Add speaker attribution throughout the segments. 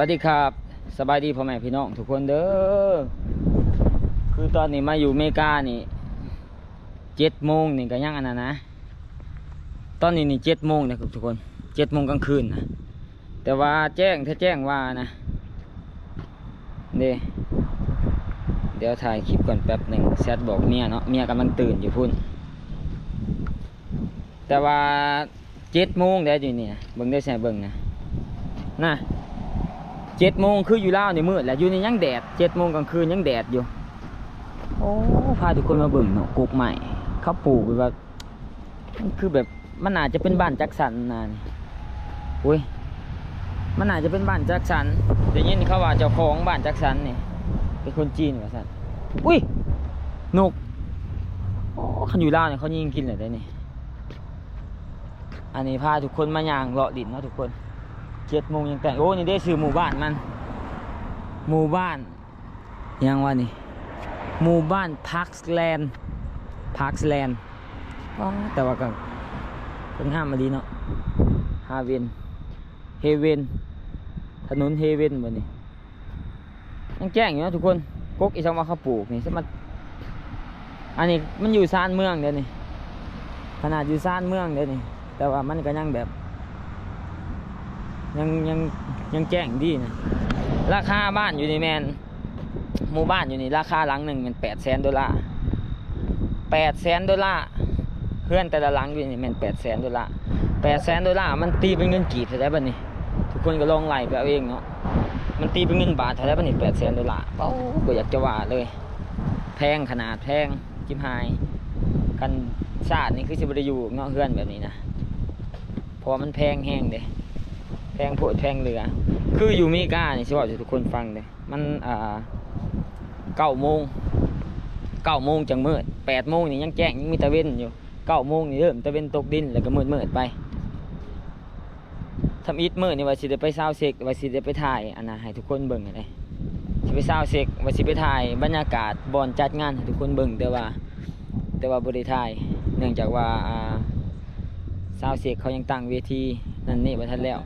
Speaker 1: วัสดีครับสบายดีพ่อแม่พี่น้องทุกคนเด้อคือตอนนี้มาอยู่เมกานี่เจ็ดโมงนี่ก็ยังอันนั้นนะ ตอนนี้นี่เจ็ดโมงนะครับทุกคนเจ็ดโมงกลางคืนนะแต่ว่าแจ้งถ้าแจ้งว่านะเด้เดี๋ยวถ่ายคลิปก่อนแป๊บหนึ่งแซดบอกเมียเนาะเมียกำลังตื่นอยู่พุ่น แต่ว่าเจ็ดโมงได้อยู่นี่นะเบิ่งได้ใช่เบิ่งนะน่ะ เจ็ดโมงคืออยู่ล่าวนี่มืดแหละอยู่ในยังแดดเจ็ดโมงกลางคืนยังแดดอยู่ โอ้พาทุกคนมาเบิ่งเนาะกุกใหม่เขาปลูกแบบมันคือแบบมันอาจจะเป็นบ้านจักสันนะนี่อุ้ยมันอาจจะเป็นบ้านจักสันเดี๋ยวนี้เขาว่าเจ้าของบ้านจักสันนี่เป็นคนจีนว่าสันอุ้ยนกโอ้เขาอยู่ล่าวเนี่ยเขายิงกินเลยได้นี่อันนี้พาทุกคนมาย่างเลาะดินเนาะทุกคน เจ็ดโมงยังแต่งโอ้นี่ได้ชื่อหมู่บ้านมัน หมู่บ้านยังวะนี่ หมู่บ้านพักแลนด์พักแลนด์แต่ว่าก็ก็งามมาดีเนาะฮาเวนเฮเวนถนนเฮเวนวันนี้ยังแจ้งอยู่นะทุกคนกกอีสังว่าเขาปลูกนี่สมัอันนี้มันอยู่ซ่านเมืองเดี๋ยวนี้ขนาดอยู่ซ่านเมืองเดี๋ยวนี้แต่ว่ามันก็ยังแบบ ยังยังยังแจ้งดีนะราคาบ้านอยู่ในแมนหมู่บ้านอยู่นี่ราคาหลังหนึ่งมันแปดแสนดอลลาร์แปดแสนดอลลาร์เพื่อนแต่ละหลังอยู่นี่แมันแปดแสนดอลลาร์แปดแสนดอลลาร์มันตีเป็นเงินกีบเท่าไหร่บ้านี่ทุกคนก็ลองไล่ไปเอาเองเนาะมันตีเป็นเงินบาทเท่าไหร่บ้านี่แปดแสนดอลลาร์เป้าก็อยากจะว่าเลย แพงขนาดแพงจิ้มหายกันชาตินี่คือสิบได้อยู่เนาะเพื่อนแบบนี้นะเพราะมันแพงแห้งเด้ แพงโผดแพงเรือ คืออยู่มริกาเนี่สิบอกให้ทุกคนฟังเลยมันอ่าเก้าโมงเก้าโมงจังมืดแปดโมงนี่ยังแจ้งยังมีตะเวนอยู่เก้าโมงนี่เริ่มตะเวนตกดินแล้วก็มืดมืดไปทำอิดมืดนี่ว่าสิได้ไปซาเซกว่าสิได้ไปถ่ายอันน่ะให้ทุกคนเบิ่งอะไรสิไปซาเซกว่าสิไปถ่ายบรรยากาศบอนจัดงานให้ทุกคนเบิ่งแต่ว่า แต่ว่าบ่ได้ถ่ายเนื่องจากว่าอ่าซาเซกเขายังตั้งเวทีนั่นนี่บ่ทันแล้ว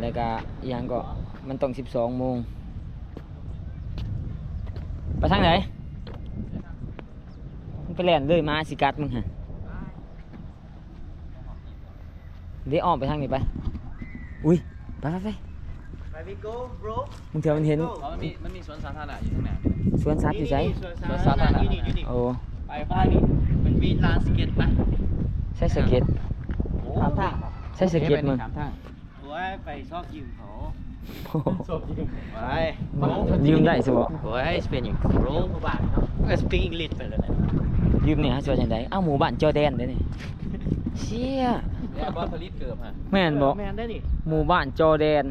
Speaker 1: แล้วก็ย่างก็มันต้องสิบสองโมงไปทางไหนมันไปแล่นเลยมาสิกัดมึงฮะเดี๋ยวอ้อมไปทางนี้ไปอุ้ยไปไปไป
Speaker 2: ไปวิโก้ bro
Speaker 1: มึงเถอะมันเห็น
Speaker 2: Go
Speaker 3: มันมีมันมีสวนสาธารณะอยู่ข้างหน้า
Speaker 1: สวนสัตว์อยู่ไส
Speaker 2: สวนสาธารณะ อยู่นี่อยู่นี่
Speaker 1: โอ้
Speaker 2: ไปฟ้านี่เป็นวีลานสเก็ตปะ
Speaker 1: ใช่สเก็ต
Speaker 2: ถามท่า
Speaker 1: ใช่สเก็ตมึง
Speaker 3: ถามทาง
Speaker 2: โอ้ยไปชอบยืมเขา
Speaker 1: โอ้โห
Speaker 2: ไป
Speaker 1: ยืมได้สิบ่
Speaker 2: โอ้ย speaking bro บ้านเนาะ speak English ไปเลยนะ
Speaker 1: ยืมเนี่ยฮะส่วนยังไงอ้าวหมู่บ้านจอร์แดนเด้อนี่เชี่ย
Speaker 3: เนี่ยบอสผลิตเกือบฮะ
Speaker 1: แม่นบ่
Speaker 2: แมนได้ดิ
Speaker 1: หมู่บ้านจอร์แดน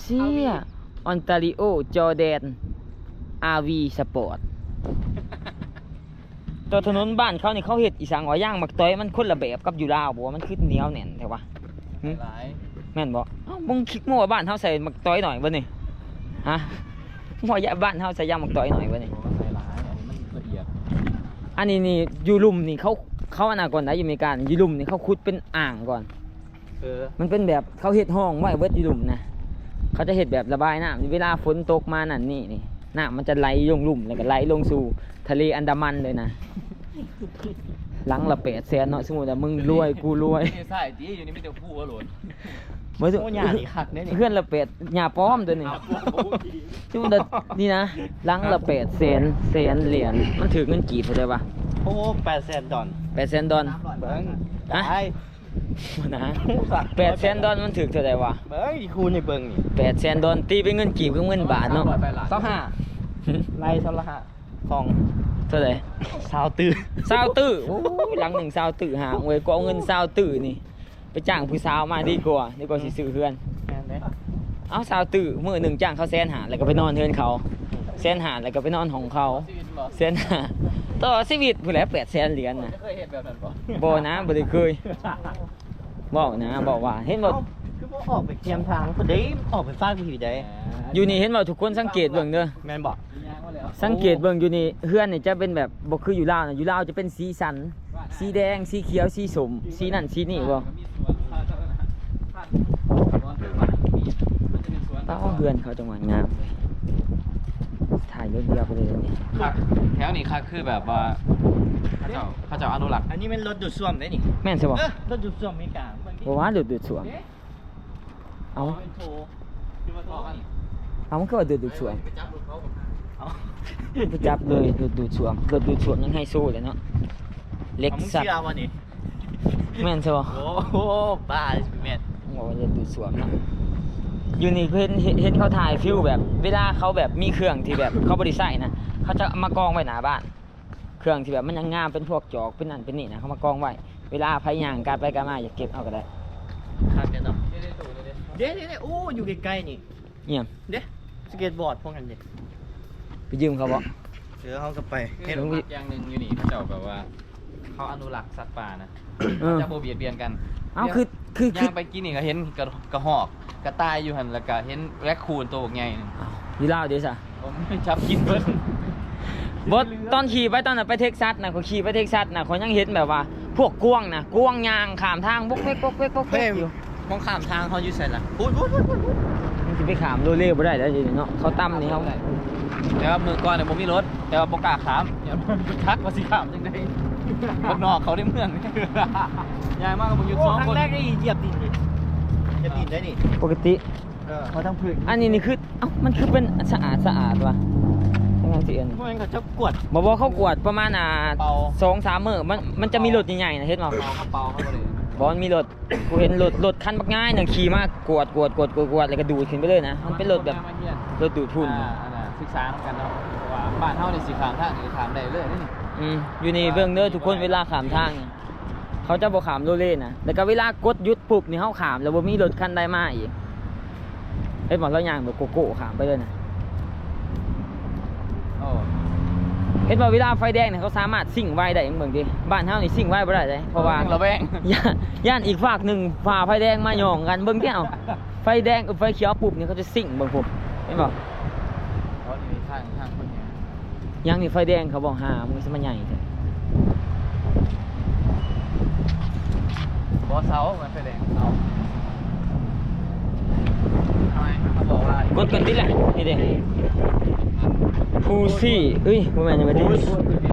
Speaker 1: เซียออนตาริโอจอร์แดนอาวีสปอร์ตตัวถนนบ้านเขานี่เขาเห็ดอีสานว่าย่างมักต้อยมันคนละแบบกับอยู่ลาวบ่ว่ามันคือเหนียวแน่นแต่ว่าหึ
Speaker 3: หลาย
Speaker 1: แม่นบ่เอ้ามึงคิดมั่วว่าบ้านเฮาใส่มักต้อยหน่อยบ่นี่ฮะมั่วอย่าบ้านเฮาใส่ย่างมักต้อยหน่อยบ่นี่
Speaker 3: บอกว่าใส่หลายอันนี้มันละเอียด
Speaker 1: อันนี้นี่อยู่ลุ่มนี่เขาเขาอนาก่อนนะอยู่อเมริกานี่อยู่ลุ่มนี่เขาขุดเป็นอ่างก่อน
Speaker 2: เออ
Speaker 1: มันเป็นแบบเขาเห็ดห้องไว้เวิดอยู่หลุมนะเขาจะเห็ดแบบระบายน้ำเวลาฝนตกมานั่นนี่นี่น้ำมันจะไหลลงหลุมแล้วก็ไหลลงสู่ทะเลอันดามันเลยนะ หลังละแปดแสนเนาะสมมติว่ามึงรวยกูรวย
Speaker 3: นี่ใส่ตีอยู่นี่ไม่เจอผู้ก็หล่น
Speaker 1: เมื่อ
Speaker 2: โอ้ยาดีคักเนี่ยนี่
Speaker 1: เพื่อนละแปดหยาป้อมตัวนี้สมมติว่านี่นะหลังละแปดแสนแสนเหรียญมันถือเงินกี่เท่าไหร่ปะ
Speaker 2: โอ้แปดแสนดอล
Speaker 1: แปดแสนดอล
Speaker 2: เบิ้ง
Speaker 1: ฮะ
Speaker 2: ได้
Speaker 1: นะแปดแสนดอลมันถือเท่าไหร่วะ
Speaker 2: เบิ้งอีคูในเบิ้งนี่
Speaker 1: แปดแสนดอลตีเป็นเงินกี่เป็นเงินบาทเนาะ
Speaker 3: ไปหลาย
Speaker 2: เศร้าห้าไล่เท่าละห้าของ
Speaker 1: เท่าไหร่
Speaker 2: สาวตื้อ
Speaker 1: ซาวตื้อโอ้ยหลังหนึ่งซาวตื้อหาเว้ยก็เอาเงินซาวตื้อนี่ ไปจ้างผู้สาวมาดีกว่าดีกว่าสิซื้อเพื่อน
Speaker 2: แม่นเด้
Speaker 1: เอาซาวตื้อมื้อหนึ่งจ้างเขาแสนหาแล้วก็ไปนอนเฮือนเขาแสนหาแล้วก็ไปนอนของเขา
Speaker 3: ชีวิตบอก
Speaker 1: แสนหาต่อชีวิตผู้แหล้วแปดแสนเหรียญนะ
Speaker 3: เคยเห็นแบบนั้นปะ
Speaker 1: บ่นะบ่ได้เคยบอกนะบอกว่าเห็นบ่
Speaker 2: เอ้าคือบ่ออกไปเทียมทางพอดีออกไปฟากผีได้
Speaker 1: อยู่นี่เห็นบ่ทุกคนสังเกตเบิ่งเด้อ
Speaker 2: แม่นบอก
Speaker 3: ยางมาแล้ว
Speaker 1: สังเกตเบิ่งอยู่นี่เฮือนนี่จะเป็นแบบบ่คืออยู่ลาวนะอยู่ลาวจะเป็นสีสัน สีแดงสีเขียวสีส้มสีนั่นสีนี่บ่
Speaker 3: มีสวนสาธารณะพันธุ์บอสคือว่ามีมันจะเป็นสวน
Speaker 1: ป้าเฮือนเขาจังหวัดงามเลยถ่ายรถเดียวไปเลยนี่
Speaker 3: คักแถวนี้คักคือแบบว่าเขาเจ้าเขาเจ้าอนุรักษ์
Speaker 2: อันนี้มันรถดูดซ่วมได้นี่
Speaker 1: แม่นใช่บ่
Speaker 2: เออรถดูดซ่วมอเมริกาเบิ่งดิ
Speaker 1: บ่ว่าดูดดูดสวม เอา
Speaker 2: เป็นโถคือมาต่อกัน
Speaker 1: เอามันก็ว่าดูดดูดสวม
Speaker 3: ไปจับรถเขาผม
Speaker 2: เอา
Speaker 1: ไปจับเลยดูดดูดสวมดูดดูดสวมยังให้สู้เลยเนาะเล็ก
Speaker 2: เอามึง
Speaker 1: สัต
Speaker 2: เชื่อ
Speaker 1: ว์
Speaker 2: วะนี่
Speaker 1: แม่นใช่บ่
Speaker 2: โอ้โหบ้าแม่น
Speaker 1: บอกว่าจะดูดสวมเนาะอยู่นี่เห็นเห็นเห็นเขาถ่ายฟิวแบบ เวลาเขาแบบมีเครื่องที่แบบเขาบริใส่นะเขาจะเอามากองไว้หน้าบ้าน เครื่องที่แบบมันยังงามเป็นพวกจอกเป็นนั่นเป็นนี่นะเขามากองไว้ เวลาพายย่างการไปการมาอย่าเก็บเอาก็ได้
Speaker 2: คักกันเนาะ
Speaker 3: เดี๋ยวเดี๋ยวตู่เดี๋ยวเดี๋ยว
Speaker 2: เดี๋ยวเดี๋ยวเดี๋ยวโอ้อยู่ใกล้ๆนี่
Speaker 1: เยี่ยม
Speaker 2: เดี๋ยวสเก็ตบอร์ดพวกนั้นเด็
Speaker 1: ไปยืมเขาบอก
Speaker 2: เดี๋ยวเขาก็ไป
Speaker 3: เห็นมักอย่างหนึ่งอยู่นี่เขาเจ้าแบบว่า เขาอนุรักษ์สัตว์ป่านะ
Speaker 1: เออ
Speaker 3: จะโบเบียดเบียนกัน
Speaker 1: เอาคือคือคื
Speaker 3: ย่า
Speaker 1: อง
Speaker 3: ไปกินนี่ก็เห็นกระกระหอกกระต่ายอยู่หันแล้วก็เห็นแรคคูนตัวใหญ่หนึ่ง
Speaker 1: อ้าวอยู่ลาวเดี๋ยวซะ
Speaker 3: ผมไม่ชับกินเพิ่น
Speaker 1: บดตอนขี่ไปตอนนั้นไปเท็กซัสนะเขาขี่ไปเท็กซัสนะเขายังเห็นแบบว่า พวกกวางนะกวางยางขามทางบกเวกบกเวกบกเว
Speaker 2: เฮ้ย
Speaker 1: กอยู่
Speaker 2: มองข้ามทางเขาอยู่ใส่ละพูดพูดพูดพูด
Speaker 1: มันจะไปขามโรเล่บ่ได้แล้วเดี๋ยวนี้เนาะเขาตั้มนี่เขา
Speaker 3: แต่ว่ามือก่อนเนี่ยผมมีรถ แต่ว่าปกล้าขามเดี๋ยวมันทักว่าสิขามจังไดพวกนอกเขาได้เมืองยายมากกับผมอยู่
Speaker 2: โอ้
Speaker 3: สอง
Speaker 2: ครั้
Speaker 3: ค
Speaker 2: ง
Speaker 3: น
Speaker 2: แรกได้เหยียบดินเลยเหยียบดินได้นี่
Speaker 1: ปกติ
Speaker 2: เออมาทางพื้น
Speaker 1: อันนี้นี่คือเอ้ามันคือเป็นสะอาดสะอาดว่ะยังไงสิเอ็น
Speaker 2: พวกนั้นเขาจะกวด
Speaker 1: บอกว่าเขากวดประมาณอ่า
Speaker 3: เป่า
Speaker 1: สองสามมื้อมันมันจะมีรถใหญ่ๆนะเห็นบ่
Speaker 3: เป่าเขาเป่าเขาเลย
Speaker 1: บอลมีรถกูเห็นรถรถคันบักง่ายหนึ่งขี่มากกวดกวดกวดกวดกวดแล้วก็ดูดขึ้นไปเลยนะมันเป็นรถแบบ
Speaker 3: มาเฮียน
Speaker 1: รถดูดทุน
Speaker 3: อ่าอันน่ะศึกษาเหมือนกันเนาะว่าบ้านเฮาในสีขามทางนี่ขามได้เลยนี่
Speaker 1: อืมอยู่ในเบื้องเด้อทุกคนเวลาขามทางนี่เขาจะบ่ขามโรเล่นะแล้วก็เวลากดหยุดปุ๊บนี่เฮาขามแล้วบ่มีรถคันใดมาอีกเอ้ยบอกเราย่างแบบโกโก้ขามไปเลยนะ
Speaker 3: โอ้
Speaker 1: เห็นว่าเวลาไฟแดงเนี่ยเขาสามารถซิ่งไว้ได้เบิ่งดิบ้านเฮานี่ซิ่งไว้บ่ได้เลยเพราะว่า
Speaker 3: ระแวง
Speaker 1: ย่านย่านอีกฝากหนึ่งฝ่าไฟแดงมาหย่องกันเบิ่งเที่ยวไฟแดงกับไฟเขียวปุ๊บนี่เขาจะซิ่งเบิ่งผมเห็นบ่
Speaker 3: เขานี่ทางทางคนเนี้ย
Speaker 1: ยังนี่ไฟแดงเขาบอกหามึงสิมาใหญ่แท้
Speaker 3: บอเสามันไฟแดงเสาทำไมเขาบอ กว่าก
Speaker 1: ดกันติแหละนี่เด้พูซี่เอ้ยบ่แม่นยังไงดิ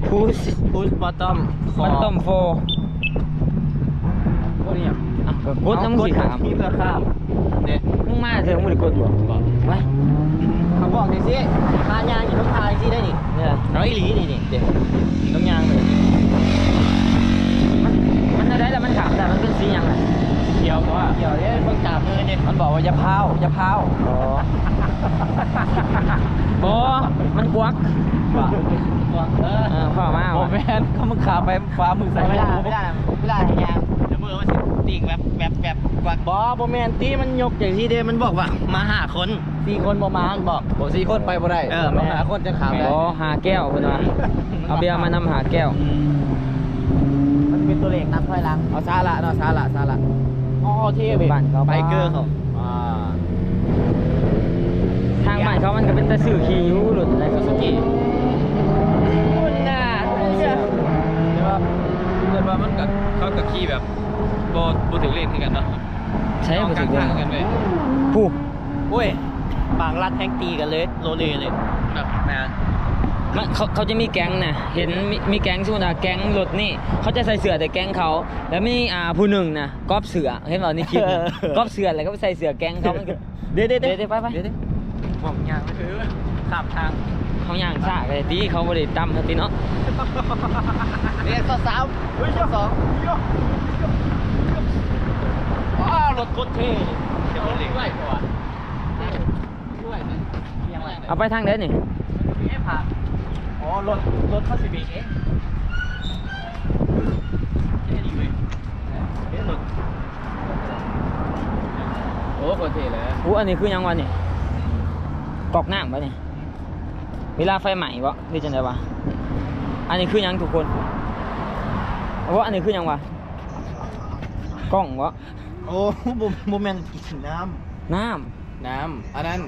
Speaker 1: พูซี่
Speaker 2: พูดบอตตอม
Speaker 1: มันต้อมโฟ
Speaker 3: พวกนี้อะ
Speaker 1: อะก็กดน้ำสีขาม
Speaker 2: ที่เพื่อข้าม
Speaker 3: เนี่ย
Speaker 1: มึงมาเถอะมึงบ่ได้กดบ่ไป
Speaker 2: เขาบอกดิสิทายางอยู่ต้องทายสิได้นี่
Speaker 1: เนี่ย
Speaker 2: ร้อยหลีนี่นี่เด็ก
Speaker 1: ต้องยางเลยมันมันได้แล้วมันขามแต่มันเป็นสีหยังอะ
Speaker 3: เกี่ยวเพราะว่า
Speaker 2: เดี๋ยวเนี่ยต้องจับ มือเนี่ย
Speaker 3: มันบอกว่าอย่าพาวอย่าพาว
Speaker 1: อ๋อบ่มันกวัก
Speaker 2: เออ
Speaker 1: เออพ่อมา
Speaker 3: โอ้
Speaker 1: ว่ะ
Speaker 3: แมนเขามึงขาไปฟ้ามือใส่
Speaker 2: ไม่ได้ไม่ได้ไม่ได้ทายางเดี๋ยวมือมันสิตีกแบบแบบแบบกวักบอโบแมนตีมันยกอย่างที่เดมันบอกว่า มาหาคนสี่คนบ่มาบอก
Speaker 3: บอกสี่คนไปบ่ได้
Speaker 2: เออแม่
Speaker 3: ต้องหาคนจะขามได้
Speaker 1: บ่หาแก้วเพิ่นว่าเอาเบียร์มานำหาแก้ว
Speaker 2: มันเป็นตัวเลขนับถอยหลัง
Speaker 3: เอาซาละเนาะซาละซาละ
Speaker 2: อ๋อที่
Speaker 1: บ้านเขา
Speaker 2: ไปเกอร์เขา
Speaker 3: อ่า
Speaker 1: ทางบ้านเขามันก็เป็นตะสื่อขี่อยู่หลุดอะไรก็สุกี้
Speaker 2: คุณน่ะ
Speaker 3: แต่ว่าเกิดว่ามันกับเขากับขี่แบบโบโบถึงเลนคือกันเนาะ
Speaker 1: ใช้บ่
Speaker 3: ก
Speaker 1: ถึ
Speaker 3: ลาง
Speaker 1: ง
Speaker 3: ทางกันไป
Speaker 1: ผู้
Speaker 2: โอ้ยปางรัดแทงตีกันเลยโรเลเลย
Speaker 3: แบบแมน
Speaker 1: มันเขาเขาจะมีแก๊งนะเห็นมีมีแก๊งสมมุติว่าแก๊งรถนี่เขาจะใส่เสื้อแต่แก๊งเขา แล้วมีอ่าผู้หนึ่งนะก๊อปเสือเห็นบ่ในคลิปนะก๊อปเสือแล้วก็ไปใส่เสื้อแก๊งเขามันก็
Speaker 2: เดี๋ยวเดี๋ยว
Speaker 1: เดี๋ยวเดี๋ยวไปไป
Speaker 3: เดี๋ยวดิบอกยางไม่ถือข้ามทาง
Speaker 1: เขาย่างซ่ากันเลยตีเขาบ่ได้ตั้มเท่าตีเนาะ
Speaker 2: เรียกสาวเฮ้ยสองว้าวรถโคตรเท่เลยเดี๋ยวเล็ก
Speaker 3: ด้วยกว่าด้วยนะยังไง
Speaker 1: เอาไปทางเด้นี่
Speaker 2: เอ๊ะผ่าน อ๋อรถรถเขาสิบเองเอ๊ะแค่นี้เว้ยเอ๊ะรถ
Speaker 3: โอ้โคตรเท่เลย
Speaker 1: อู้อันนี้คือหยังวะนี่กอกน้ำปะนี่เวลาไฟใหม่บ่หรือจังไดวะอันนี้คือหยังทุกคนว่าอันนี้คือหยังวะกล้องวะ
Speaker 2: โอ้โมโมเมนต์กินน้
Speaker 1: น้ำ
Speaker 3: น้ำอันนั้น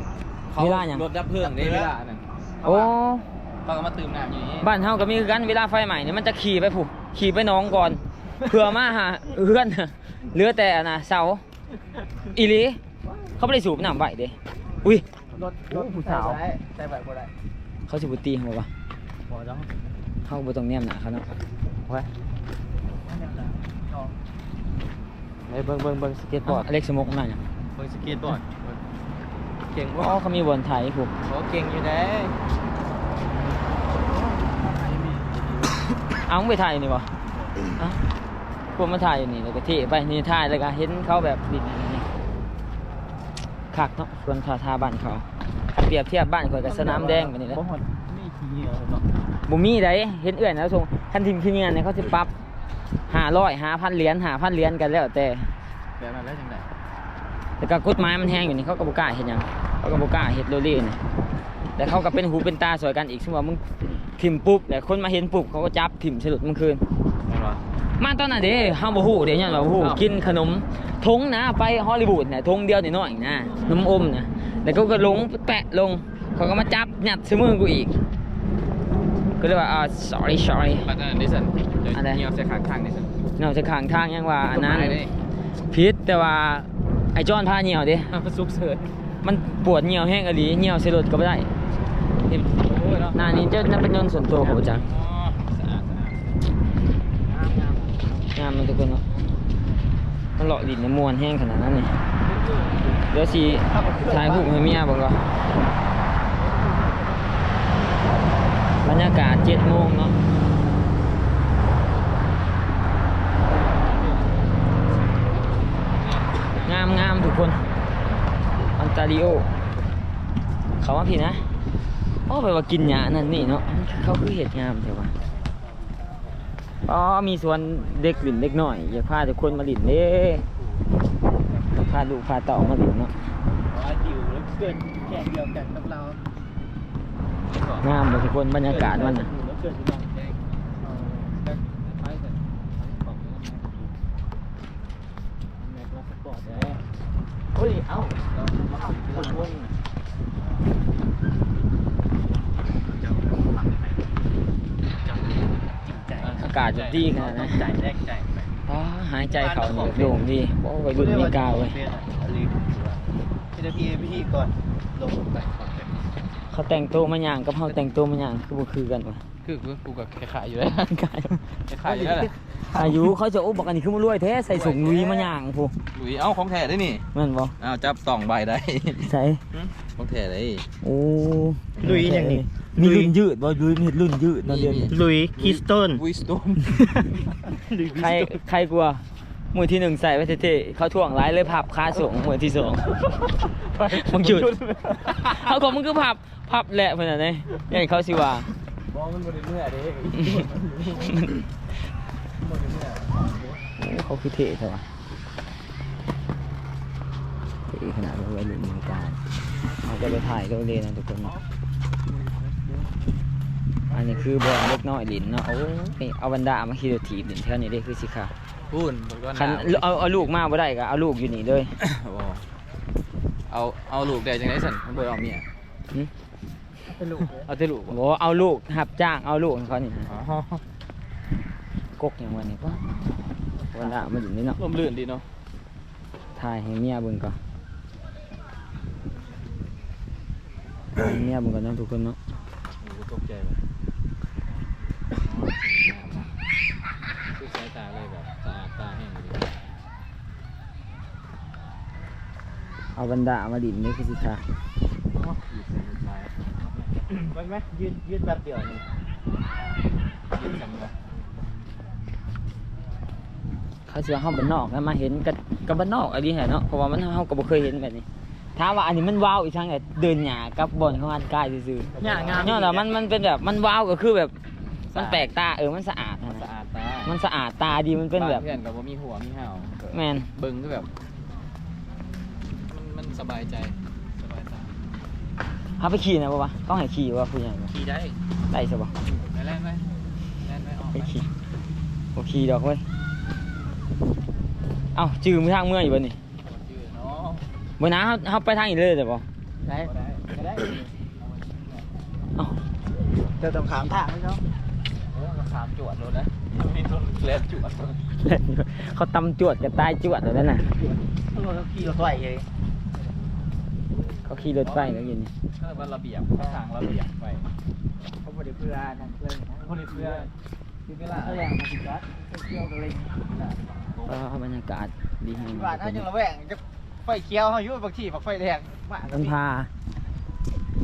Speaker 3: เขา
Speaker 1: เวลาหยัง
Speaker 3: รถดับเพลิงได้เวลาอันนั้น
Speaker 1: โอ้
Speaker 3: เขา ก็มาตื่มน้ำอย่างนี้
Speaker 1: บ้านเฮาก็มีคือกันเวลาไฟใหม่เนี่ยมันจะขี่ไปผูกขี่ไปหน้องก่อน เพื่อมาหาเพื่อนเหลือแต่อันน่ะเสาอีหลีเขาไม่ได้สูบน้ำไหวเด้ำอุ้ย
Speaker 2: รถรถ
Speaker 1: ผู้สาว
Speaker 2: ใส่แบบบ่ได้
Speaker 1: เขาสิบุตีเขาบอกว่า
Speaker 2: พอจ้อง
Speaker 1: เขาบ่ต้องแนมหนาเขาเนาะ
Speaker 2: ไว้เบิ่งเบิ่งเบิ่งสเก็ตบอร์ด
Speaker 1: อเล็กสมกนั่นน่ะ
Speaker 3: เบิ่งสเก็ตบอร์ดเก่ง
Speaker 1: อ๋
Speaker 3: บ่
Speaker 1: อเขามีบอลไทยผม
Speaker 3: โอ้เก่งอยู่เด้
Speaker 1: เอามึงไปถ่ายนี่บ่เอ้าพวกมาถ่ายอยู่นี่แล้วก็เทไปนี่ถ่ายแล้วก็เห็นเขาแบบดินนี่คักเนาะส่วนทาทาบ้านเขาเปรียบเทียบบ้านข่อยกับสนามแดงไปนี่แหละ
Speaker 2: บ่ฮอดมีขี้เหนียวเนาะ
Speaker 1: บ่มีไดเห็นเอื้อนแล้วส่งคันทีมขี้เงินเนี่ยเขาสิปรับ500 5,000เหรียญ5,000เหรียญกันแล้วแต่
Speaker 3: แบบนั้นแล้วจังได๋
Speaker 1: แต่ก็กฎหมายมันแห้งอยู่นี่เขาก็บ่กล้าเฮ็ดหยังเขาก็บ่กล้าเฮ็ดโลเล่นี่แต่เขาก็เป็นหูเป็นตาสวยกันอีกสมมุติว่ามึง ทิมปุ๊บแต่คนมาเห็นปุ๊บเขาก็จับทิมสลุดมึงคืน
Speaker 3: แม่นบ่
Speaker 1: มาตอนนั้นเด้เฮาบ่ฮู้เด้ย้อนว่าบ่ฮู้
Speaker 3: อ้าว
Speaker 1: กินขนมทงนะไปฮอลลีวูดน่ะทงเดียวน้อยๆนะน้ำอมนะแล้วก็ก็ลงแปะลงเขาก็มาจับยัดใส่มือกูอีกก็เลยว่าอ่า sorry sorry
Speaker 3: ปัจจุบันดิสัน
Speaker 1: อะไร
Speaker 3: เหี่ยวใส่ข้างๆดิสัน
Speaker 1: เนาจะข้างทางยังว่าอันนั้น
Speaker 3: กฎหมายเด้
Speaker 1: ผิดแต่ว่าไอ้จอนพาเหี่ยวเด้
Speaker 3: อ้าวซุกเสิร์ช
Speaker 1: มันปวดเหี่ยวแห้งอะลีเหี่ยวใส่รถก็บ่ได้นี่
Speaker 3: โอ้ย เนาะ
Speaker 1: หน้านี้เจ้านั่นเป็นเงินส่วนตัวขาบ่จัง
Speaker 3: อ๋อสะอาดสะอาด
Speaker 1: งามมันทุกคนเนาะมันหล่อดินในมวนแห้งขนาดนั้นนี่เดี๋ยวสิถ่ายรูปให้เมียบิ่งก่อนบรรยากาศ7โมงเนาะงามงามทุกคน อันตาริโอ เขาว่าพี่นะ อ๋อไปว่ากินหยานั่นนี่เนาะเขาคือเห็ดงามใช่ปะอ๋อมีสวนเด็กหลินเด็กหน่อยอย่าพาทุกคนมาหลินเด้ต้องพาลูกพาเต่ามาหลินเนาะ
Speaker 2: ว่าดิวแล้วเกินแค่เดียวกันกับเรา
Speaker 1: งามเลยทุกคนบรรยากาศมันน่ะ
Speaker 2: แล้วเกินสิบองแดงแม็กลาสปอร์ตแดงเฮ้ยเอ้าเรามาขับวนวน
Speaker 1: อากาศจะดีขนาดนั้น
Speaker 2: ใจแรกใจไป
Speaker 1: อ๋อหายใจเขาเนี่ยโด่งดีโอ้วัยรุ่นมีกาวเว้ย
Speaker 2: พี่จะพี่พี่ก่อนลงไป
Speaker 1: เขาแต่งตัวมาอย่างกับเขาแต่งตัวมาอย่างคือบ่คือกันวะ
Speaker 3: คือกูกูก็ขายๆอยู่แล้ว
Speaker 1: กาย
Speaker 3: ขายๆอยู่แล้วแหละ
Speaker 1: อายุเขาจะโอ้บอกอันนี้คือมารวยแท้ใส่สูงลุยมาอย่างผู้
Speaker 3: หลุยเอ้าของแท้ได้นี่
Speaker 1: แม่นบ่
Speaker 3: อ้าวจับสองใบได้
Speaker 1: ใส่
Speaker 3: ของแท้ได้
Speaker 1: โอ้
Speaker 2: ลุยอย่างนี้
Speaker 1: มีรุ่นยืดบ่ลุยมีรุ่นยืดเนาะเดือน
Speaker 3: มี
Speaker 2: ลุยคิสตัน
Speaker 3: วิสโตน
Speaker 1: ใครใครกลัวมือที่หนึ่งใส่ไว้เท่ๆเขาถ่วงร้ายเลยพับค่าส่งมือที่สองมึงหยุดเขาก็มึงคือพับพับแหละเพิ่นน่ะเด้อย่างเขาสิว่า
Speaker 2: บอมันบริเมื่อเด้
Speaker 1: โอ้เขาคือเท่ใช่ปะเท่ขนาดว่าวัยรุ่นมีการเขาจะไปถ่ายโรเลนะทุกคนเนาะ อันนี้คือบอลเล็กน้อยหลินเนาะโอ้ยเอาบรรดามาขี่รถถีบหลินเท่านี้ได้คือสิค่ะ
Speaker 3: พูนบอกว่าห
Speaker 1: คัน
Speaker 3: นาว
Speaker 1: เอาเอาลูกมาบ่ได้ก็เอาลูกอยู่นี่เลย
Speaker 3: โอ้เอาเอาลูกได้จังไดสันมันบ่เอาเมีย
Speaker 1: หึ
Speaker 2: เป็นลูก
Speaker 3: เอาแต่ลูก
Speaker 1: โอ้เอาลูกหับจ้างเอาลูกให้เขานี่นะ
Speaker 3: อ๋อก
Speaker 1: กอย่างวันนี้ก็วันละมาอยู่นี่เนาะ
Speaker 3: ลมลื่นดีเนาะ
Speaker 1: ถ่ายให้เมียเบิ่งก่อนให้เมียเบิ่งก่อนเนาะทุกคนเนาะ
Speaker 3: โอ้โหตกใจเลยคือสายตาเลยแบบตาตาแห้งเลย
Speaker 1: เอาบรรดามาดินนี่คือสิค่ะ
Speaker 3: หยิบใส่ลูกไม้
Speaker 2: ไปไหมยืนยืนแบบเดียวนี่
Speaker 3: หยิบซ้ำเลย
Speaker 1: เขาสิว่าเฮาบ้านนอกแล้วมาเห็นกับกับบ้านนอกอันนี้แหละเนาะเพราะว่ามันเฮาก็บ่เคยเห็นแบบนี้ถามว่าอันนี้มันว้าวอีกทางไงเดินหญ้ากับบอนของอันกายซื่อ
Speaker 2: เนี่ยงาม
Speaker 1: ๆย้อนว่ามันมันเป็นแบบมันว้าวก็คือแบบมันแปลกตาเออมันสะอาดนะ
Speaker 3: สะอาดตา
Speaker 1: มันสะอาดตาดีมันเป็นแบบ
Speaker 3: เพื่อนกับว่ามีหัวมีเห่า
Speaker 1: แมน
Speaker 3: เบิ้งก็แบบมันมัน สบายใจ สบายตา
Speaker 1: เขาไปขี่นะปะวะต้องให้ขี่ว่าผู้ใหญ่บ่
Speaker 3: ขี่ได้
Speaker 1: ได้ใช่ปะ
Speaker 3: ไปแล่นไหมแล่นไหมออก
Speaker 1: ไป
Speaker 3: ไหม
Speaker 1: ขี่โอขี่ดอกเว้ยเอ้าจือมือทางเมื่ออยู่บ่นี่
Speaker 3: ยืดเนาะ
Speaker 1: บ่นะเขาเขาไปทางอีกเลยแต่ปะ
Speaker 2: ได้
Speaker 3: ได้ได้
Speaker 1: เอ้า
Speaker 2: เธอต้องขามทางไหมเนาะ
Speaker 3: โอ้ราคามจวดรถนะมีต้นแล่นจวดรถ
Speaker 1: เล่นอยู่เขาตำจวดกับตายจวดแล้วนั่นน่ะ
Speaker 2: รถขี่รถไหวเลย
Speaker 1: เขาขี่รถไฟแล้วอยู่นี่
Speaker 3: ก็ว่าระเบียบเขาทางระเบียบไป
Speaker 2: เขาบ่ได้เพื่อนั่นเพื่อน
Speaker 3: คนนี้เพื่อคือเวลา
Speaker 2: เขาแรงมาสิครับเที่ยวกันเลย
Speaker 1: ก็บรรยากาศดีแฮง
Speaker 2: บ้านเฮาจังระแวงจะไฟเขียวเฮาอยู่บางทีบักไฟแดงมา
Speaker 1: มันพา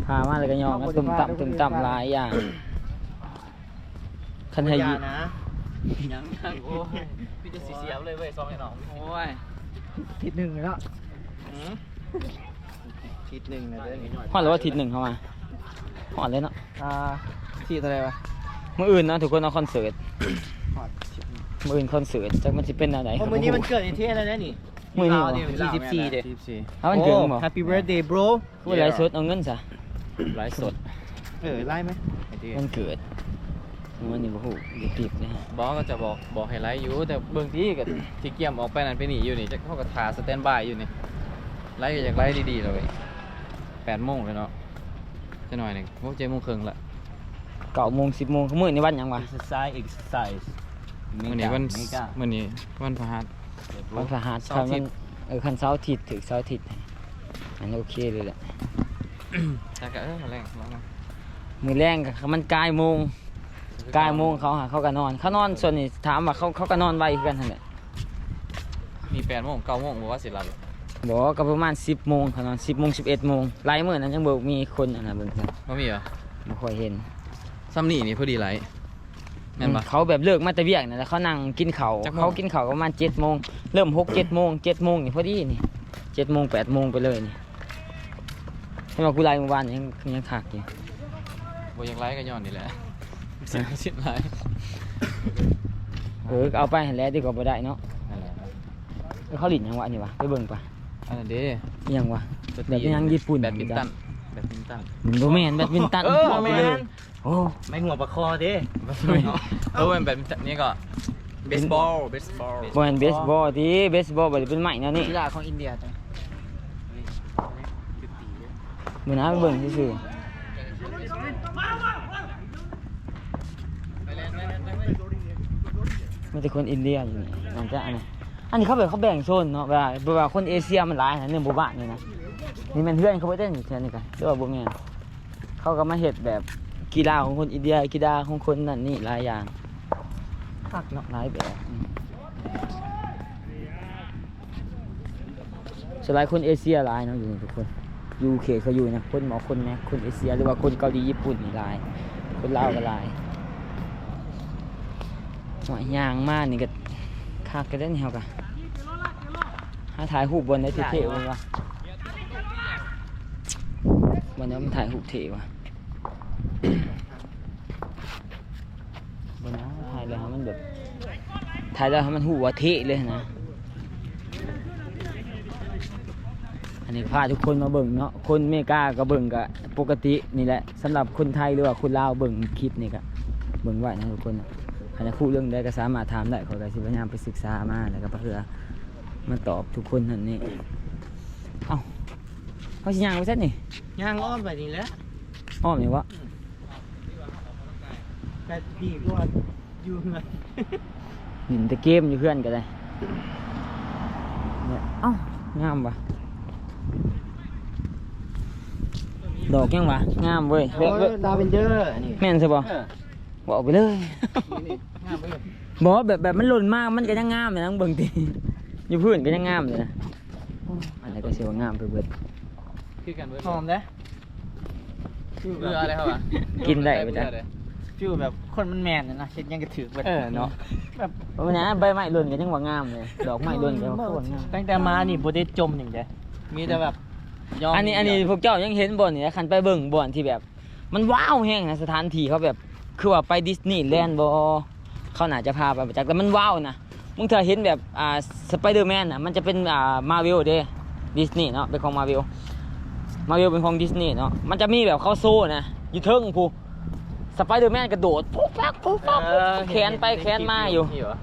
Speaker 1: พามาเลยก็ยองกันตุ่มต่ำตุ่มต่ำหลายอย่างคันให้
Speaker 2: ยา
Speaker 1: ยิ
Speaker 2: นะ
Speaker 3: ยังยังโอ้ยพี่จะเสียบเลยเว้ยซองไอ้น้องโอ้ย
Speaker 2: ทิศหนึ่งเลยเนาะ ทิศหนึ่งนะเด้อ
Speaker 1: ฮอดแล้วว่าอาทิตย์หนึ่งเข้ามาฮอดเลยเนาะ
Speaker 2: อ่าที่เท่าไหร่วะ
Speaker 1: มื่ออื่นเนาะทุกคนเอาคอนเสิร์ต
Speaker 2: ฮอดทิศหนึ่ง
Speaker 1: มื่ออื่นคอนเสิร์ตจักมันสิเป็นอะไร
Speaker 2: โอ้มื้อนี้มันเกิดในเทศแล้วนะนี่
Speaker 1: มื้อนี้
Speaker 2: เอา
Speaker 1: เหรอ
Speaker 2: ดิวันที่สิบสี่เด้
Speaker 3: สิบสี่
Speaker 1: เอามันเกิดบ่
Speaker 2: โอ้ Happy birthday bro
Speaker 1: พูดไรสดเอาเงินซะ
Speaker 3: ไลฟ์สด
Speaker 2: เออไล่ไหม
Speaker 3: ไอ้ที่
Speaker 1: มันเกิดมันนี่บ่ฮู้เดี๋ยวติดเลย
Speaker 3: บอกก็จะบอกบอกให้ไลฟ์อยู่แต่เบื้องที่กับที่เกียมออกไปนั่นไปนี่อยู่นี่จะเข้ากับทาสแตนบายอยู่นี่ไลฟ์ก็อยากไลฟ์ดีๆเลยแปดโมงเลยเนาะจะหน่อยหนึ่งพวกเจ็ดโมงครึ่งละ
Speaker 1: เก้าโมงสิบโมงมื้อนี้วันหยังวะ
Speaker 2: exercise exercise
Speaker 3: มื่อนี้วันมื่อนี้วันพฤหัส
Speaker 1: วันพฤหัส
Speaker 3: เสาร์อาทิ
Speaker 1: คัน
Speaker 3: ตย์
Speaker 1: เออคันเสาร์อาทิตย์ถึงเสาร์อาทิตย์อันนี้โอเคเลยแหละ
Speaker 3: แต่ก็เออมาแรงลองมา
Speaker 1: มื้อแรงก็มันกายโมงกายโมงเขาหาเขาก็นอน เขานอนส่วนนี้ถามว่าเขาเขาก็นอนไวคือกันนั่นแหละ
Speaker 3: มีแปดโมงเก้าโมงบอกว่าสิหลับ
Speaker 1: บอกว่าก็ประมาณ10โมงเขานอน10โมง11โมงหลายมื้อนั้นยังบ่มีคนอันน่ะเบิ่งซะ
Speaker 3: ว่ามีเหรอ
Speaker 1: บ่ค่อยเห็น
Speaker 3: ซ้ำนี่นี่พอดีไรแม่นปะ
Speaker 1: เขาแบบเลิกมาแต่เวียกนะแล้วเขานั่งกินเขาว
Speaker 3: จักโมง
Speaker 1: เขากินเขาวประมาณเจ็ดโมงเริ่มหกเจ็ดโมงเจ็ดโมงนี่พอดีนี่เจ็ดโมงแปดโมงไปเลยนี่ให้มากูไล่เมื่อวานยังยังขากอยู่
Speaker 3: บ่อยากไลฟ์ก็ย้อนนี่แหละเสียสิไลฟ์
Speaker 1: เออก็เอาไปให้แล้วดีกว่าบ่ได้เนาะ
Speaker 3: นั่นแหละ
Speaker 1: เออเขาหลินยังวะอันนี่วะไปเบิ่งปะ
Speaker 3: อันนั้นเด้
Speaker 1: อิหยังวะแบบยังญี่ปุ่น
Speaker 3: แบดมินตันแบดมินตัน
Speaker 1: มันโบแมนแบดมินตัน
Speaker 2: เออ
Speaker 1: บอกไป
Speaker 2: แม
Speaker 1: เลย
Speaker 2: น
Speaker 1: โอ้
Speaker 2: ไม่หัวประคอเด้
Speaker 3: เออเป็นแบดมินตันนี่ก็เบสบอลเบสบอล
Speaker 1: บอลเบสบอลที่เบสบอลบ่ได้เป็นใหม่นะนี่
Speaker 2: กีฬาของอินเดียจ้ะ
Speaker 1: มือน้าไปเบิ่งซื่อๆมันจะคนอินเดียอยู่นี่มันจะอันนี้ อันนี้เขาแบบเขาแบ่งโซนเนาะเวลาเวลาคนเอเชียมันหลายนะในหมู่บ้านนี่นะนี่มันเพื่อนเขาไปเต้นอยู่แถวนี้กันหรือว่าบ่แม่นเขาก็มาเฮ็ดแบบกีฬาของคนอินเดียกีฬาของคนนั่นนี่หลายอย่างคักเนาะหลายแบบอืมสลายคนเอเชียหลายเนาะอยู่ทุกคนยูเคเขาอยู่นะคนหมอคนแม็กคนเอเชียหรือว่าคนเกาหลีญี่ปุ่นหลาย คนลาวก็หลายหัวยางมากนี่ก็คักกันได้นี่เฮากะ หาถ่ายรูปบนได้เท่ๆเลยวะวันนี้มันถ่ายรูปเท่วะบนนั้นถ่ายแล้วให้มันแบบถ่ายแล้วให้มันหูว่าเท่เลยนะ อันนี้พาทุกคนมาเบิ่งเนาะ คนเมกาก็เบิ่งก็ปกตินี่แหละสำหรับคนไทยหรือว่าคนลาวเบิ่งคลิปนี่ก็เบิ่งไว้นะทุกคนอันนี้คู่เรื่องใดก็สามารถถามได้ขอยก็สิพยายามไปศึกษามาแล้วก็เพื่อ มาตอบทุกคนนั่นนี่เอ้าเขาสิย่างไปซะนี่
Speaker 2: ย่างอ้อมไปนี่แหละ
Speaker 1: อ้อมนี่วะ
Speaker 2: แต่พี่ก็อยู่เงิน
Speaker 1: หนินแต่เกมอยู่เพื่อนกันเลยเนี่ยเอ้างามวะดอกยังวะงามเว้ยเว้ยเว้ย
Speaker 2: ดาเวนเจอร์นี่
Speaker 1: แม่นใช่ปะบอกไปเลย
Speaker 2: งามไปเลย
Speaker 1: บอกว่าแบบแบบมันหล่นมากมันก็ยังงามเลยนะเบิ่งที อยู่พื้นก็ยังงามเลยนะโอ้อะไรก็เสียวางามไปเบิด
Speaker 3: คือกันเบิด
Speaker 2: หอมเด้
Speaker 3: เรืออะไรครับวะ
Speaker 1: กินได้ไปจ้ะ
Speaker 2: ฟิวแบบคนมันแมนน่ะนะเช็ดยังกระถือเบิด
Speaker 3: เออเนาะ
Speaker 2: แบบ
Speaker 1: เพราะว่านะใบไม้หล่นก็ยังว่างามเลย ดอกไม้หล่นก็ว่าโคตรงาม
Speaker 2: ตั้งแต่มานี่บ่ได้จมหนึ่งเด้มีแต่แบบยอม
Speaker 1: อันนี้อันนี้พวกเจ้ายังเห็นบ่อนนี่นะคันไปเบิ่งบ่อนที่แบบ มันว้าวแห้งนะสถานที่เขาแบบ คือว่าไปดิสนีย์แลนด์บ่เขาน่าจะพาไปประจักษ์แต่มันว้าวนะ มึงเธอเห็นแบบอ่าสไปเดอร์แมนอะมันจะเป็นอ่ามาวิลเด้ดิสนีย์เนาะเป็นของมาวิลมาวิลเป็นของดิสนีย์เนาะมันจะมีแบบเข้าโซ่นะอยู่เทิงผู้สไปเดอร์แมนกระโดดปุ๊บปั๊บปุ๊บปั๊บปุ๊บแขนไปแขนมาอยู่
Speaker 3: นี่เหรอ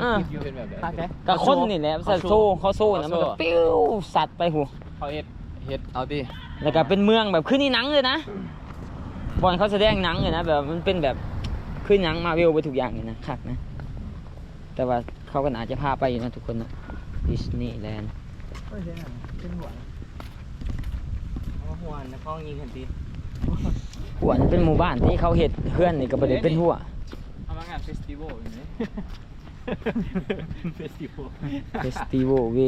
Speaker 1: เออ
Speaker 3: อยู่เป็นแบบ
Speaker 2: พัก
Speaker 3: ไหน
Speaker 2: เด้
Speaker 1: กับคนนี่แหละใส่โซ่เขาโซ่นะมันก็ปิ้วสัตว์ไปหู
Speaker 3: เขาเฮ็ดเฮ็ดเอาดิ
Speaker 1: แล้วก็เป็นเมืองแบบขึ้นนี่หนังเลยนะบอลเขาแสดงหนังเลยนะแบบมันเป็นแบบขึ้นหนังมาเวลไปทุกอย่างเลยนะคักนะ แต่ว่า เขาก็อาจจะพาไปอยู่นะทุกคนนะดิสนีย์แลนด์
Speaker 2: เฮ้ยเห็นอะเป็นหัว
Speaker 3: เหั
Speaker 2: วนะพ้องยิงกันตี
Speaker 1: หัวนี่เป็นหมู่บ้านที่เขาเห็ดเพื่อนนี่ก็บ่ได้เป็นหัว
Speaker 3: เอามางานเฟสติวัลอย่างนี้
Speaker 2: เฟสติวัล
Speaker 1: เฟสติวัลเว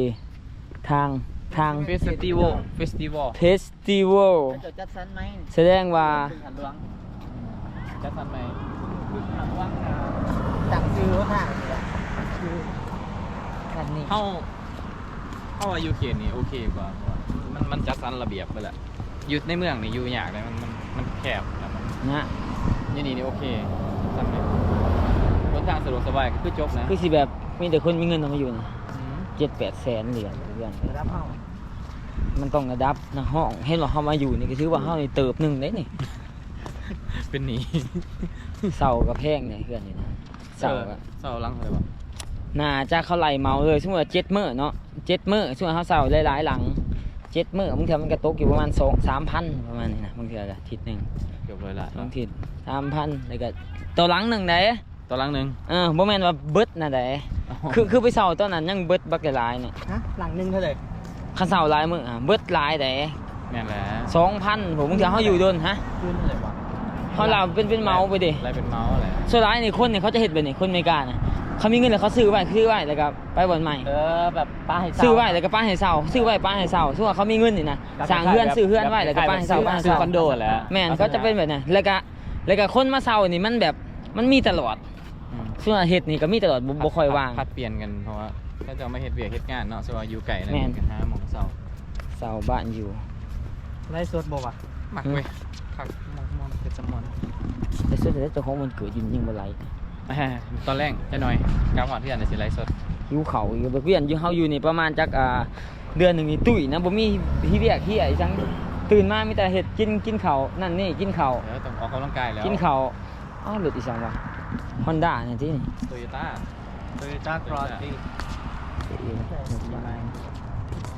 Speaker 1: ทางทาง
Speaker 3: เฟสติวัลเฟสติวัล
Speaker 1: เฟสติวัล
Speaker 2: จะจัดสรรไหม
Speaker 1: แสดงว่า
Speaker 2: พึ่งหันหลวง
Speaker 3: จะทันไหม
Speaker 2: พึ่งหันหลวงนะตั้งชื่อว่าทาง นี่แหละชื่อนั่นนี่
Speaker 3: เข้าเข้าอายุเขตนี่โอเคกว่าเพราะว่ามันมันจัดสรรระเบียบไปแหละอยู่ในเมืองนี่อยู่ยากเลยมันมันมันแคบแล้วมัน
Speaker 1: นะ
Speaker 3: นี่นี่นี่โอเคทำเลยบนทางสะดวกสบายก็คือจบนะ
Speaker 1: คือสิแบบมีแต่คนมีเงินเอามาอยู่นี่
Speaker 3: อืม
Speaker 1: เจ็ดแปดแสนเหรียญเดือน
Speaker 2: รับเข้า
Speaker 1: มันต้องระดับนะห้องเห็นว่าเขามาอยู่นี่ก็ถือว่าเขานี่เติบหนึ่งได้นี่
Speaker 3: เป็นหนี
Speaker 1: เสากับแพงเนี่ยเพื่อนนี่นะเสา
Speaker 3: ออ
Speaker 1: อะ
Speaker 3: เสาหลังเลยปะ
Speaker 1: น่าจะเขาไล่เมาเลยสมมติว่าเจ็ดมื้อเนาะเจ็ดมื้อสมมติเขาเสาหลายๆหลังเจ็ดมื้อบางเทีมันกระตกอยู่ประมาณสองสามพันประมาณนี้นะบางเทีก็ทิศหนึ่ง
Speaker 3: เกือบเลยละ
Speaker 1: บางทิศสามพันแล้วก็ตัวหลังหนึ่งได้
Speaker 3: ตัวหลังหนึ่ง
Speaker 1: เออบ่แม่นว่าเบิดน่ะได้คือคือไปเสาตอนนั้นยังเบิดบักหลายเนี่ย
Speaker 2: ฮะหลังหนึงเท่าไหร่
Speaker 1: คันเสาหลายมื้ออะเบิดหลายได้
Speaker 3: แม่นแหละ
Speaker 1: สองพันผมบางทีเขาอยู่โดนฮะ
Speaker 2: คืนเท่าไหร่วะ
Speaker 1: เขาเราเป็นเป็นเมาไปดิ
Speaker 3: อะไรเป็นเมาส์อะไร
Speaker 1: ส่วนร้ายนี่คนเนี่ยเขาจะเห็นแบบนี้คนอเมริกาน่ะ เขามีเงินแล้วเขาซื้อไว้ซื้อไว้แล้วก็ไปวันใหม่
Speaker 2: เออแบบป้าให้เศร้า
Speaker 1: ซื้อไว้แล้วก็ป้าให้เศร้าซื้อไว้ป้าให้เศร้าส่วนเขามีเงินนี่นะสั่งเพื่อนซื้อเพื่อนไว้แล้วก็ป้าให้เศร้าป้าให้
Speaker 3: ซื้อ
Speaker 1: เศร้า
Speaker 3: คอนโดแหละ
Speaker 1: แม่นเขาจะเป็นแบบนั้นแล้วก็แล้วก็คนมาเศร้านี่มันแบบมันมีตลอด
Speaker 3: อืม
Speaker 1: ส่วนเห็ดนี่ก็มีตลอดบ่บ่ค่อยว่าง
Speaker 3: พัดเปลี่ยนกันเพราะว่าถ้าจะมาเฮ็ดเวียกเฮ็ดงานเนาะสว่าอยู่ไก่นั่น
Speaker 1: แม่น
Speaker 3: กันหาหมองเศร้า
Speaker 1: เศร้าบ้านอยู่
Speaker 2: ไล่สดบ่วะ
Speaker 3: มักเว้ยผักมองมองเป็นสมอน
Speaker 1: แต่ส่วนแต่เจ้าของมันเกิดอยินยิ่งบ่ไหล
Speaker 3: แหม่ ตอนแรกจะหน่อยกลางวันที่อันจะสิไลฟ์สด
Speaker 1: อยู่เขาอยู่แบบเวียนอยู่เฮาอยู่นี่ประมาณจักอ่าเดือนหนึงนี่ตุ้ยนะบ่มีที่เรียกที่ไอ้จังตื่นมามีแต่เฮ็ดกินกินข้าวนั่นนี่กินข้าว
Speaker 3: เดี๋ยวต้องออกกำลังกายแล้ว
Speaker 1: กินข้าวอ้าวหลุดอีกสองวะฮอนด้าเนี่ยที่นี่
Speaker 3: โตโยต้า
Speaker 2: โตโยต้ากรอสตี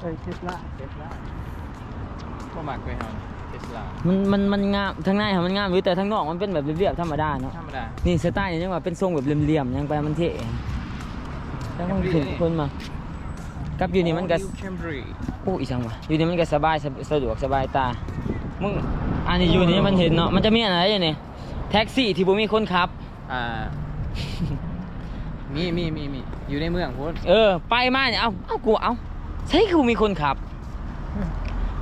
Speaker 2: เอ้ยเทสลาเทสลา
Speaker 3: ก็มักไปเฮา เทสลา
Speaker 1: มันมันมันงามทั้งในค่ะมันงามอยู่แต่ทั้งนอกมันเป็นแบบเรียบๆธรรมดาเนาะ
Speaker 3: ธรรมดา
Speaker 1: นี่สไตล์เนี่ยยังว่าเป็นทรงแบบเหลี่ยมๆยังไปมันเท่แล้วมันถึงคนมากับอยู่นี่มันก็
Speaker 3: แคมบรี
Speaker 1: โอ้อีสังวะอยู่นี่มันก็สบายสะสะดวกสบายตามึงอันนี้อยู่นี่มันเห็นเนาะมันจะมีอะไรอยู่นี่แท็กซี่ที่บ่มีคนขับ
Speaker 3: อ่ามีมีมีมีอยู่ในเมืองพูด
Speaker 1: เออ ไปมาเนี่ยเอาเอากูเอาใช่คือมีคนขับ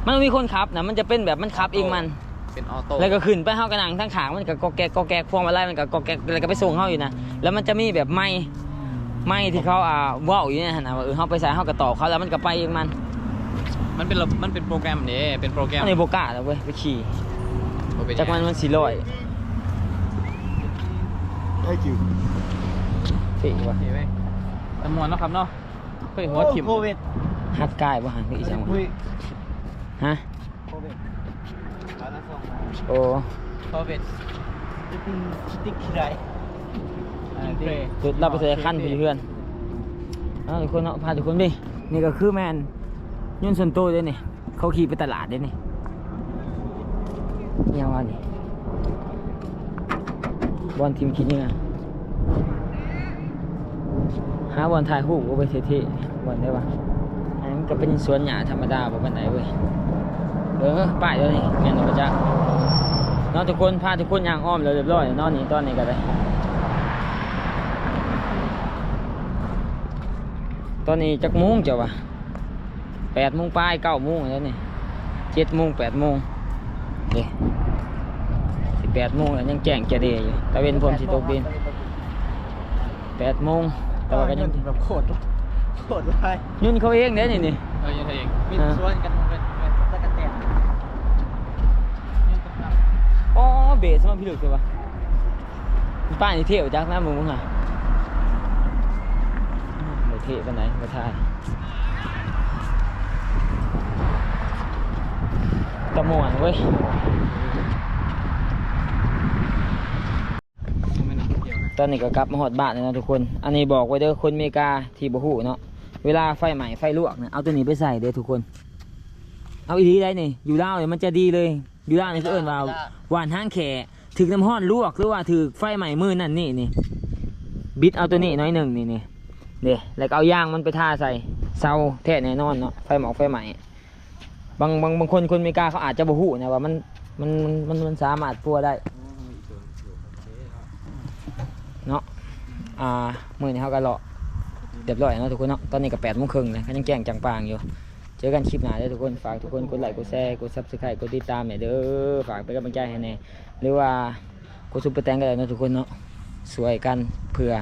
Speaker 1: มันมีคนขับนะมันจะเป็นแบบมันขับเองมัน
Speaker 3: เป็นออโต้
Speaker 1: แล้วก็ขึ้นไปเฮากระหนังทั้งขางมันก็กอกแกกกอกแกกพวงมาลัยมันก็กอกแกกแล้วก็ไปส่งเฮาอยู่นะแล้วมันจะมีแบบไม้ไม้ที่เขาอ่าเว้าอยู่เนี่ยหั่นนะว่าเออเฮาไปใส่เฮาก็ตอบเขาแล้วมันก็ไปเองมัน
Speaker 3: มันเป็นระมันเป็นโปรแกรมนี่เป็นโปรแกรม
Speaker 1: อันนี้โบกล้าแล้วเว้ยไปขี่
Speaker 3: บ่เป็
Speaker 1: จากมันมันสี่ร้อย
Speaker 2: ได้จิ๋ว
Speaker 1: เท่ว่ะ
Speaker 3: โอเคเว้ยตำมวนเนาะครับเนาะเฮ้ยหัวถิ่ม
Speaker 2: โควิด
Speaker 1: ฮัดกายบ่หันคืออีจังวะ
Speaker 2: อุ้ย
Speaker 1: ฮะ
Speaker 2: โควิดร้านละสอง
Speaker 1: โอ้
Speaker 3: โควิด
Speaker 2: จะเป็นสติ๊กไร
Speaker 1: จุดรับไปเสียขั้นไปเพื่อนเอาทุกคนเนาะพาทุกคนดินี่ก็คือแมนยุ่นส่วนตัวเด้นี่เขาขี่ไปตลาดเด้นี่อิหยังวะนี่บอลทีมคิดยังไงหาบอลถ่ายรูปเอาไปเท่ๆบอลได้ปะอันนี้มันก็เป็นสวนหญ้าธรรมดาบ่ปานไหนเว้ย เออป้ายแล้วนี่แม่นบ่จ๊ะเนาะทุกคนพาทุกคนย่างอ้อมแล้วเรียบร้อยเนาะนี่ตอนนี้ก็ได้ตอนนี้จักโมงเจ้าวะแปดโมงปลายเก้าโมงแล้วนี่เจ็ดโมงแปดโมงเด้สิแปดโมงแล้วยังแจ้งแกเดอยู่ตะเวนพรมสิตกดินแปดโมงแต่ว่าก็ยัง
Speaker 2: แบบโคตรโคตรไร
Speaker 1: ยุ่นเขาเองเด้นี่นี่
Speaker 3: เออยังไงเอง
Speaker 2: มีส่วนกันเป็นเป็น
Speaker 1: เบสมันพี่ลึกเลยวะป้านี่เที่ยวจักนะมึงมึงอะไม่เท่ปานไหนไม่ทายตะมวนเว้ยตอนนี้ก็กลับมาหอดบ้านแล้วนะทุกคน อันนี้บอกไว้เด้อคนเมกาที่บ่ฮู้เนาะ เวลาไฟใหม่ไฟลวกเนี่ยเอาตัวนี้ไปใส่เด้อทุกคน เอาอีดีได้นี่ อยู่ล่าวเนี่ยมันจะดีเลย อยู่ล่าวนี่คือเอิ้นว่าหวานห้างแขถึกน้ำห้อนลวกหรือว่าถึกไฟใหม่มือนั่นนี่นี่บิดเอาตัวนี้น้อยหนึ่งนี่นี่เด้แล้วก็เอายางมันไปท่าใส่เสาแท้แน่นอนเนาะไฟหมอกไฟใหม่บางบางบางคนคนอเมริกาเขาอาจจะบ่ฮู้นะว่ามันมันมันมันมันสามารถปัวได้เนาะอ่ามื้อนี้เฮาก็เลาะเรียบร้อยเนาะทุกคนเนาะตอนนี้ก็8โมงครึ่งเลยก็ยังแจ้งจังปางอยู่ เจอกันคลิปหน้าเด้อทุกคนฝากทุกคนกดไลค์กดแชร์กดซับสไครต์กดติดตามเนี่ยเด้อฝากเป็นกำลังใจให้แน่หรือว่ากดซุปเปอร์แตงก็ได้เนาะทุกคนเนาะสวยกันเพื่อ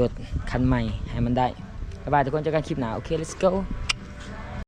Speaker 1: รถคันใหม่ให้มันได้บ๊ายบายทุกคนเจอกันคลิปหน้าโอเค let's go